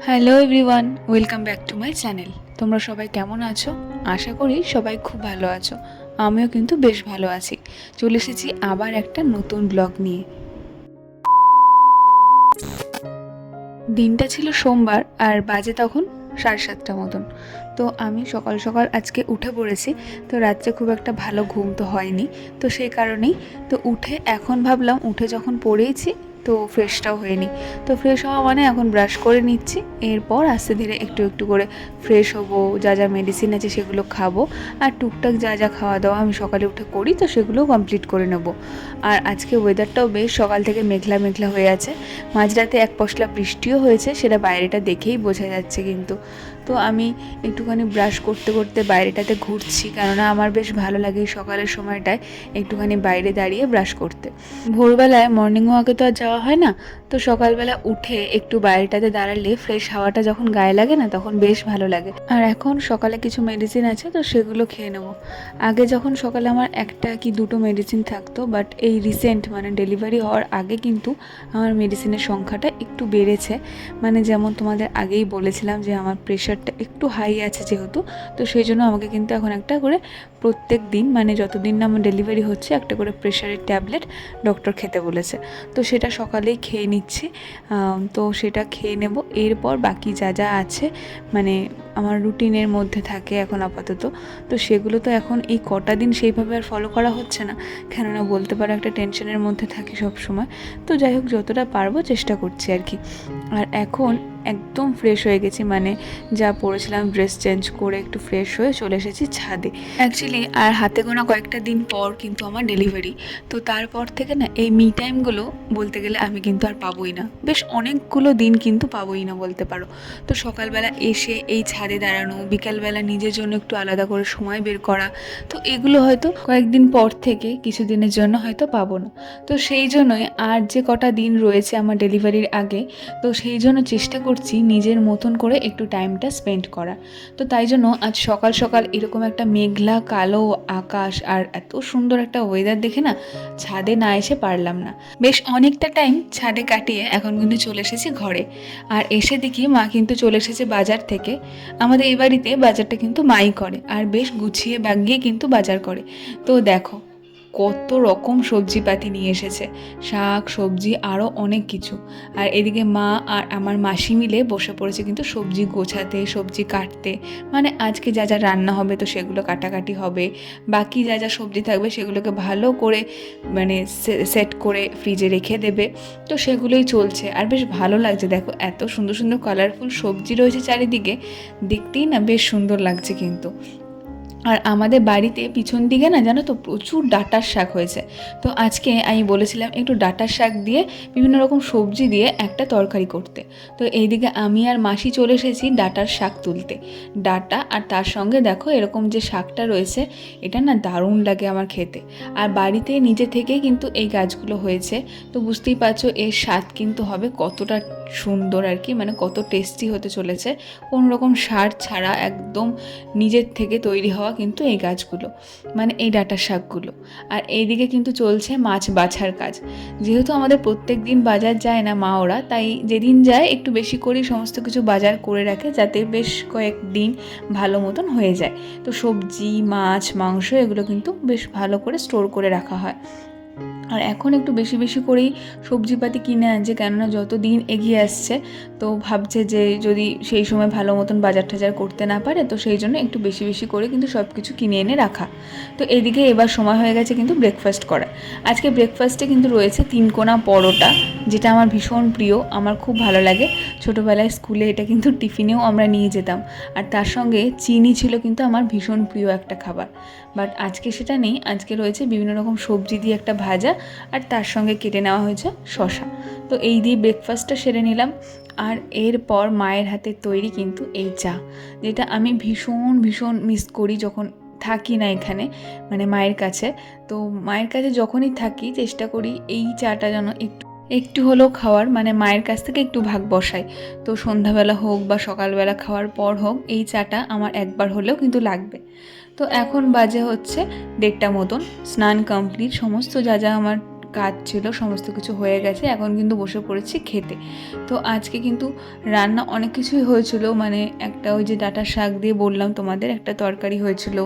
Hello everyone welcome back to my channel তোমরা সবাই কেমন আছো? আশা করি সবাই খুব ভালো আছো। আমিও কিন্তু বেশ ভালো আছি। চলে এসেছি আবার একটা নতুন ব্লগ নিয়ে। দিনটা ছিল সোমবার আর বাজে তখন সাড়ে সাতটা মতন। তো আমি সকাল সকাল আজকে উঠে পড়েছি। তো রাত্রে খুব একটা ভালো ঘুম তো হয়নি। তো সেই কারণেই তো উঠে এখন ভাবলাম উঠে যখন পড়েইছি তো ফ্রেশটাও হয়নি। তো ফ্রেশ হওয়া মানে এখন ব্রাশ করে নিচ্ছি। এরপর আস্তে ধীরে একটু একটু করে ফ্রেশ হব, যা যা মেডিসিন আছে সেগুলো খাব। আর টুকটাক যা যা খাওয়া দাওয়া আমি সকালে উঠে করি, তো সেগুলোও কমপ্লিট করে নেব। আর আজকে ওয়েদারটাও বেশ সকাল থেকে মেঘলা মেঘলা হয়ে আছে। মাঝরাতে এক পশলা বৃষ্টিও হয়েছে, সেটা বাইরেটা দেখেই বোঝা যাচ্ছে কিন্তু। তো আমি একটুখানি ব্রাশ করতে করতে বাইরেটাতে ঘুরছি। কেননা আমার বেশ ভালো লাগে সকালের সময়টায় একটুখানি বাইরে দাঁড়িয়ে ব্রাশ করতে। ভোরবেলায় মর্নিং ওয়াকে তো আর যাওয়া হয় না, তো সকালবেলা উঠে একটু বাইরেটাতে দাঁড়ালে ফ্রেশ হাওয়াটা যখন গায়ে লাগে না, তখন বেশ ভালো লাগে। আর এখন সকালে কিছু মেডিসিন আছে, তো সেগুলো খেয়ে নেব। আগে যখন সকালে আমার একটা কি দুটো মেডিসিন থাকতো বাট এই রিসেন্ট মানে ডেলিভারি হওয়ার আগে কিন্তু আমার মেডিসিনের সংখ্যাটা একটু বেড়েছে। মানে যেমন তোমাদের আগেই বলেছিলাম যে আমার প্রেশারটা একটু হাই আছে যেহেতু তো সেই জন্য আমাকে কিন্তু এখন একটা করে প্রত্যেক দিন মানে যতদিন না আমার ডেলিভারি হচ্ছে, একটা করে প্রেশারের ট্যাবলেট ডক্টর খেতে বলেছে। তো সেটা সকালেই খেয়ে নিচ্ছি। তো সেটা খেয়ে নেব। এরপর বাকি যা যা আছে মানে আমার রুটিনের মধ্যে থাকে এখন আপাতত। তো সেগুলো তো এখন এই কটা দিন সেইভাবে আর ফলো করা হচ্ছে না। কেননা বলতে পারো একটা টেনশনের মধ্যে থাকি সব সময় তো যাই হোক, যতটা পারব চেষ্টা করছি আর কি। আর এখন একদম ফ্রেশ হয়ে গেছি মানে যা পড়েছিলাম ড্রেস চেঞ্জ করে একটু ফ্রেশ হয়ে চলে এসেছি ছাদে। অ্যাকচুয়ালি আর হাতে গোনা কয়েকটা দিন পর কিন্তু আমার ডেলিভারি তো তারপর থেকে না, এই মি টাইমগুলো বলতে গেলে আমি কিন্তু আর পাবোই না। বেশ অনেকগুলো দিন কিন্তু পাবোই না বলতে পারো। তো সকালবেলা এসে এই ছাদে দাঁড়ানো, বিকালবেলা নিজের জন্য একটু আলাদা করে সময় বের করা, তো এগুলো হয়তো কয়েকদিন পর থেকে কিছুদিনের জন্য হয়তো পাবো না। তো সেই জন্যই আর যে কটা দিন রয়েছে আমার ডেলিভারির আগে, তো সেই জন্য চেষ্টা করছি নিজের মতন করে একটু টাইমটা স্পেন্ড করা তো তাই জন্য আজ সকাল সকাল এরকম একটা মেঘলা কালো আকাশ আর এত সুন্দর একটা ওয়েদার দেখে না ছাদে না এসে পারলাম না। বেশ অনেকটা টাইম ছাদে কাটিয়ে এখন কিন্তু চলে এসেছি ঘরে। আর এসে দেখি মা কিন্তু চলে এসেছে বাজার থেকে। আমাদের এই বাড়িতে বাজারটা কিন্তু মাই করে। আর বেশ গুছিয়ে বাগিয়ে কিন্তু বাজার করে। তো দেখো কত রকম সবজিপাতি নিয়ে এসেছে। শাক, সবজি আরও অনেক কিছু। আর এদিকে মা আর আমার মাসি মিলে বসে পড়েছে কিন্তু সবজি গোছাতে, সবজি কাটতে। মানে আজকে যা যা রান্না হবে তো সেগুলো কাটাকাটি হবে। বাকি যা যা সবজি থাকবে সেগুলোকে ভালো করে মানে সেট করে ফ্রিজে রেখে দেবে। তো সেগুলোই চলছে। আর বেশ ভালো লাগছে। দেখো এত সুন্দর সুন্দর কালারফুল সবজি রয়েছে চারিদিকে। দেখতেই না বেশ সুন্দর লাগছে কিন্তু। আর আমাদের বাড়িতে পিছন দিকে না জানো তো প্রচুর ডাটার শাক হয়েছে। তো আজকে আমি বলেছিলাম একটু ডাটার শাক দিয়ে বিভিন্ন রকম সবজি দিয়ে একটা তরকারি করতে। তো এইদিকে আমি আর মাসি চলে এসেছি ডাটার শাক তুলতে। ডাটা আর তার সঙ্গে দেখো এরকম যে শাকটা রয়েছে, এটা না দারুণ লাগে আমার খেতে। আর বাড়িতে নিজে থেকেই কিন্তু এই গাছগুলো হয়েছে। তো বুঝতেই পারছ এর স্বাদ কিন্তু হবে কতটা সুন্দর আর কি মানে কত টেস্টি হতে চলেছে। কোনো রকম সার ছাড়া একদম নিজের থেকে তৈরি হওয়া কিন্তু এই গাছগুলো মানে এই ডাটা শাকগুলো। আর এইদিকে কিন্তু চলছে মাছ বাছার কাজ। যেহেতু আমাদের প্রত্যেক দিন বাজার যায় না মা ওরা তাই যেদিন যায় একটু বেশি করেই সমস্ত কিছু বাজার করে রাখে যাতে বেশ কয়েকদিন ভালো মতন হয়ে যায়। তো সবজি, মাছ, মাংস এগুলো কিন্তু বেশ ভালো করে স্টোর করে রাখা হয়। আর এখন একটু বেশি বেশি করেই সবজিপাতি কিনে আনছে, কেননা যত দিন এগিয়ে আসছে, তো ভাবছে যে যদি সেই সময় ভালো মতন বাজার টাজার করতে না পারে, তো সেই জন্য একটু বেশি বেশি করে কিন্তু সব কিছু কিনে এনে রাখা। তো এদিকে এবার সময় হয়ে গেছে কিন্তু ব্রেকফাস্ট করার। আজকে ব্রেকফাস্টে কিন্তু রয়েছে তিনকোনা পরোটা, যেটা আমার ভীষণ প্রিয়, আমার খুব ভালো লাগে। ছোটোবেলায় স্কুলে এটা কিন্তু টিফিনেও আমরা নিয়ে যেতাম। আর তার সঙ্গে চিনি ছিল কিন্তু আমার ভীষণ প্রিয় একটা খাবার। বাট আজকে সেটা নেই। আজকে রয়েছে বিভিন্ন রকম সবজি দিয়ে একটা ভাজা আর তার সঙ্গে কেটে নেওয়া হয়েছে শশা তো এই দিয়ে ব্রেকফাস্টটা সেরে নিলাম। আর এরপর মায়ের হাতে তৈরি কিন্তু এই চা, যেটা আমি ভীষণ ভীষণ মিস করি যখন থাকি না এখানে মানে মায়ের কাছে। তো মায়ের কাছে যখনই থাকি, চেষ্টা করি এই চাটা যেন একটু একটু হলেও খাওয়ার মানে মায়ের কাছ থেকে একটু ভাগ বসাই। তো সন্ধ্যাবেলা হোক বা সকালবেলা খাওয়ার পর হোক, এই চাটা আমার একবার হলেও কিন্তু লাগবে। তো এখন বাজে হচ্ছে দেড়টা মতন, স্নান কমপ্লিট সমস্ত যা যা আমার কাজ ছিল, সমস্ত কিছু হয়ে গেছে, এখন কিন্তু বসে পড়েছি খেতে। তো আজকে কিন্তু রান্না অনেক কিছুই হয়েছিল মানে একটা ওই যে ডাটা শাক দিয়ে বললাম তোমাদের, একটা তরকারি হয়েছিল,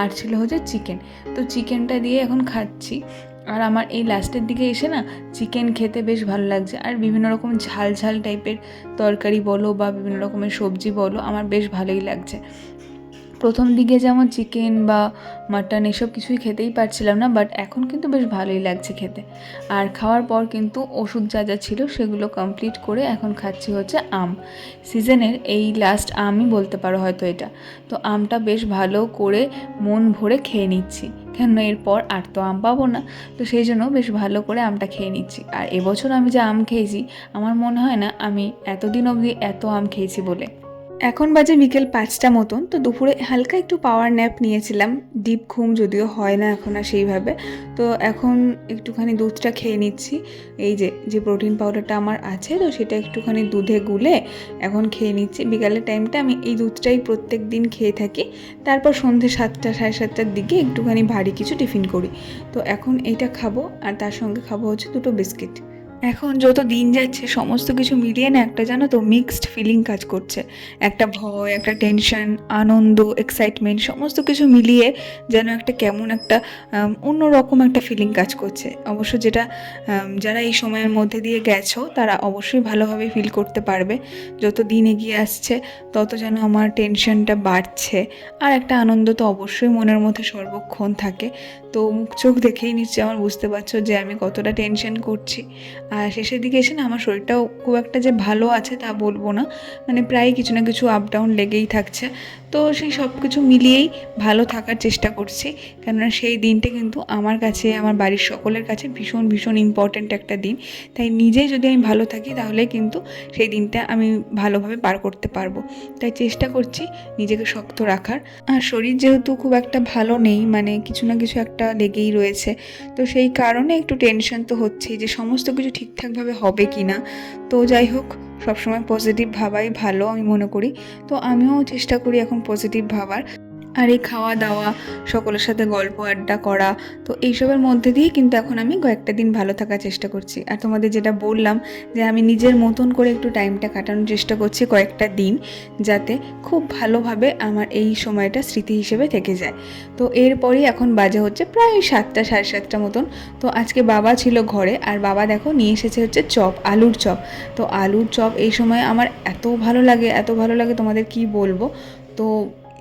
আর ছিল হচ্ছে চিকেন তো চিকেনটা দিয়ে এখন খাচ্ছি। আর আমার এই লাস্টের দিকে এসে না চিকেন খেতে বেশ ভালো লাগছে। আর বিভিন্ন রকম ঝাল ঝাল টাইপের তরকারি বলো বা বিভিন্ন রকমের সবজি বলো, আমার বেশ ভালোই লাগছে। প্রথম দিকে যেমন চিকেন বা মাটন এসব কিছুই খেতেই পারছিলাম না বাট এখন কিন্তু বেশ ভালোই লাগছে খেতে। আর খাওয়ার পর কিন্তু ওষুধ যা যা ছিল সেগুলো কমপ্লিট করে এখন খাচ্ছি হচ্ছে আম। সিজনের এই লাস্ট আমই বলতে পারো হয়তো এটা। তো আমটা বেশ ভালো করে মন ভরে খেয়ে নিচ্ছি। কেন এরপর আর তো আম পাবো না, তো সেই জন্য বেশ ভালো করে আমটা খেয়ে নিচ্ছি। আর এবছর আমি যে আম খেয়েছি, আমার মনে হয় না আমি এতদিন অবধি এত আম খেয়েছি বলে। এখন বাজে বিকেল পাঁচটা মতন, তো দুপুরে হালকা একটু পাওয়ার ন্যাপ নিয়েছিলাম। ডিপ ঘুম যদিও হয় না এখন আর সেইভাবে। তো এখন একটুখানি দুধটা খেয়ে নিচ্ছি। এই যে যে প্রোটিন পাউডারটা আমার আছে, তো সেটা একটুখানি দুধে গুলে এখন খেয়ে নিচ্ছি। বিকালের টাইমটা আমি এই দুধটাই প্রত্যেক দিন খেয়ে থাকি। তারপর সন্ধে সাতটা, সাড়ে সাতটার দিকে একটুখানি ভারী কিছু টিফিন করি। তো এখন এইটা খাব, আর তার সঙ্গে খাব হচ্ছে দুটো বিস্কিট। এখন যত দিন যাচ্ছে, সমস্ত কিছু মিলিয়ে না একটা জানো তো মিক্সড ফিলিং কাজ করছে। একটা ভয়, একটা টেনশন আনন্দ এক্সাইটমেন্ট সমস্ত কিছু মিলিয়ে যেন একটা কেমন একটা অন্যরকম একটা ফিলিং কাজ করছে। অবশ্য যেটা যারা এই সময়ের মধ্যে দিয়ে গেছো, তারা অবশ্যই ভালোভাবে ফিল করতে পারবে। যত দিন এগিয়ে আসছে, তত যেন আমার টেনশনটা বাড়ছে। আর একটা আনন্দ তো অবশ্যই মনের মধ্যে সর্বক্ষণ থাকে। তো মুখ চোখ দেখেই নিশ্চয়ই আমার বুঝতে পারছ যে আমি কতটা টেনশন করছি। আর শেষের দিকে এসে না আমার শরীরটাও খুব একটা যে ভালো আছে তা বলব না। মানে প্রায় কিছু না কিছু আপ ডাউন লেগেই থাকছে। তো সেই সব কিছু মিলিয়েই ভালো থাকার চেষ্টা করছি। কেননা সেই দিনটা কিন্তু আমার কাছে, আমার বাড়ির সকলের কাছে ভীষণ ভীষণ ইম্পর্ট্যান্ট একটা দিন। তাই নিজেই যদি আমি ভালো থাকি তাহলে কিন্তু সেই দিনটা আমি ভালোভাবে পার করতে পারব। তাই চেষ্টা করছি নিজেকে শক্ত রাখার। আর শরীর যেহেতু খুব একটা ভালো নেই মানে কিছু না কিছু একটা লেগেই রয়েছে। তো সেই কারণে একটু টেনশন তো হচ্ছেই যে সমস্ত কিছু ঠিকঠাকভাবে হবে কি না তো যাই হোক, সবসময় পজিটিভ ভাবাই ভালো আমি মনে করি। তো আমিও চেষ্টা করি এখন পজিটিভ ভাবার। আর এই খাওয়া দাওয়া, সকলের সাথে গল্প, আড্ডা করা, তো এইসবের মধ্যে দিয়ে কিন্তু এখন আমি কয়েকটা দিন ভালো থাকার চেষ্টা করছি। আর তোমাদের যেটা বললাম যে আমি নিজের মতন করে একটু টাইমটা কাটানোর চেষ্টা করছি কয়েকটা দিন, যাতে খুব ভালোভাবে আমার এই সময়টা স্মৃতি হিসেবে থেকে যায়। তো এরপরই এখন বাজে হচ্ছে প্রায় সাতটা, সাড়ে সাতটা মতন। তো আজকে বাবা ছিল ঘরে, আর বাবা দেখো নিয়ে এসেছে হচ্ছে চপ, আলুর চপ। তো আলুর চপ এই সময় আমার এত ভালো লাগে, এত ভালো লাগে তোমাদের কি বলব? তো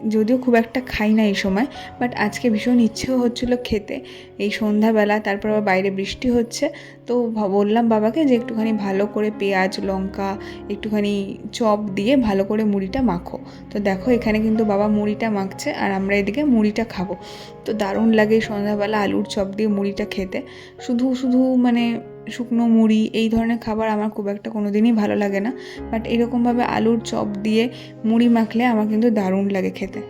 যদিও খুব একটা খাই না এই সময় বাট আজকে ভীষণ ইচ্ছেও হচ্ছিল খেতে। এই সন্ধ্যাবেলা, তারপর আবার বাইরে বৃষ্টি হচ্ছে, তো বললাম বাবাকে যে একটুখানি ভালো করে পেঁয়াজ, লঙ্কা, একটুখানি চপ দিয়ে ভালো করে মুড়িটা মাখো। তো দেখো, এখানে কিন্তু বাবা মুড়িটা মাখছে আর আমরা এদিকে মুড়িটা খাব। তো দারুণ লাগে সন্ধ্যাবেলা আলুর চপ দিয়ে মুড়িটা খেতে। শুধু শুধু মানে শুকনো মুড়ি, এই ধরনের খাবার আমার খুব একটা কোনো দিনই ভালো লাগে না। বাট এরকমভাবে আলুর চপ দিয়ে মুড়ি মাখলে আমার কিন্তু দারুণ লাগে খেতে।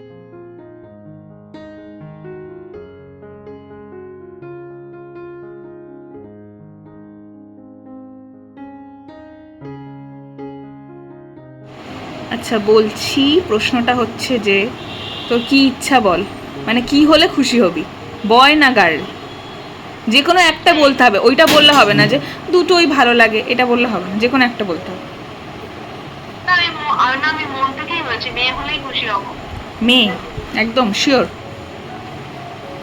আচ্ছা বলছি, প্রশ্নটা হচ্ছে যে, তোর কি ইচ্ছা বল? মানে কি হলে খুশি হবি? বয় না গার্ল যে কোনো একটা বলতে হবে ওইটা বললে হবে না যে দুটোই ভালো লাগে এটা বললে হবে না যে কোনো একটা বলতে হবে। মেয়ে একদম শিওর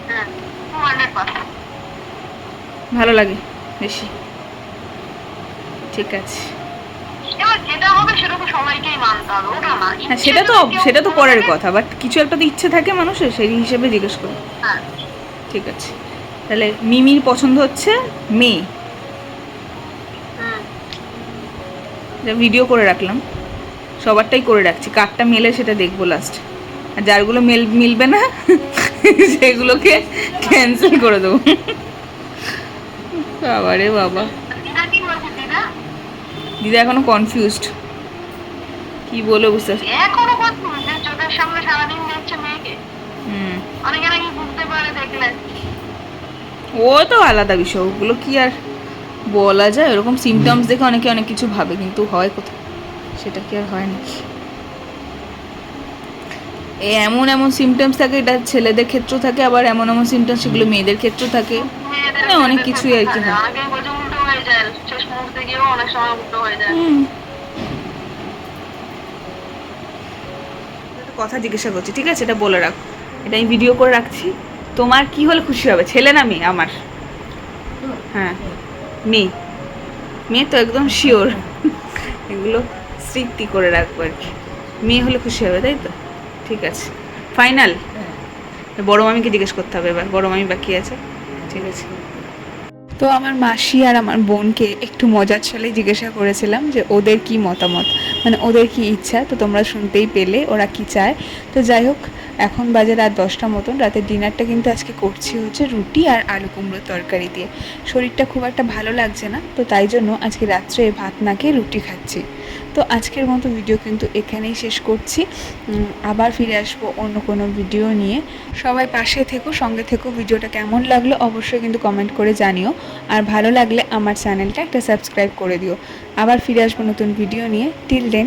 হ্যাঁ ভালো লাগে বেশি। ঠিক আছে। হবে সেটা তো হ্যাঁ সেটা তো সেটা তো পরের কথা বাট কিছু একটা তো ইচ্ছে থাকে মানুষের সেই হিসেবে জিজ্ঞেস করি। হ্যাঁ। ঠিক আছে। তাহলে মিমির পছন্দ হচ্ছে মেয়ে। যা ভিডিও করে রাখলাম। সবারটাই করে রাখছি। কারটা মেলে সেটা দেখব লাস্ট আর যারগুলো মেল মিলবে না সেগুলোকে ক্যান্সেল করে দেবো। বাবা রে বাবা। দিদা এখনও কনফিউজড কি বলে বুঝতে পারছি এখনও চোখের সামনে সারাদিন দেখছে মেয়েকে। হুম। অনেকে নাকি বুঝতে পারে দেখলে। ও তো আলাদা বিষয় ওগুলো কি আর বলা যায়? ওরকম সিমটমস দেখে অনেকে অনেক কিছু ভাবে কিন্তু হয় কোথায়? সেটা কি আর হয় এ এমন এমন সিমটমস থাকে এটা ছেলেদের ক্ষেত্রেও থাকে আবার এমন এমন সিমটমস সেগুলো মেয়েদের ক্ষেত্রেও থাকে। মেয়েদের না, অনেক কিছুই আর কি হয়। কথা জিজ্ঞাসা করছি ঠিক আছে? এটা বলে রাখো। এটা আমি ভিডিও করে রাখছি। তোমার কি হলে খুশি হবে? ছেলে না মেয়ে? আমার? হ্যাঁ। মেয়ে। মেয়ে তো একদম শিওর। এগুলো স্মৃতি করে রাখব আর কি। মেয়ে হলে খুশি হবে তাই তো? ঠিক আছে। ফাইনাল? বড় মামিকে জিজ্ঞেস করতে হবে এবার। বড় মামি বাকি আছে? ঠিক আছে। তো আমার মাসি আর আমার বোনকে একটু মজার ছলে জিজ্ঞাসা করেছিলাম যে ওদের কি মতামত? মানে ওদের কি ইচ্ছা? তো তোমরা শুনতেই পেলে ওরা কি চায়? তো যাই হোক এখন বাজে রাত দশটা মতন, রাতের ডিনারটা কিন্তু আজকে করছি হচ্ছে রুটি আর আলু কুমড়োর তরকারি দিয়ে। শরীরটা খুব একটা ভালো লাগছে না, তো তাই জন্য আজকে রাত্রে ভাত না খেয়ে রুটি খাচ্ছি। তো আজকের মতো ভিডিও কিন্তু এখানেই শেষ করছি। আবার ফিরে আসব অন্য কোনো ভিডিও নিয়ে। সবাই পাশে থেকো, সঙ্গে থেকো। ভিডিওটা কেমন লাগল অবশ্যই কিন্তু কমেন্ট করে জানিও। আর ভালো লাগলে আমার চ্যানেলটা একটা সাবস্ক্রাইব করে দিও। আবার ফিরে আসব নতুন ভিডিও নিয়ে। Till then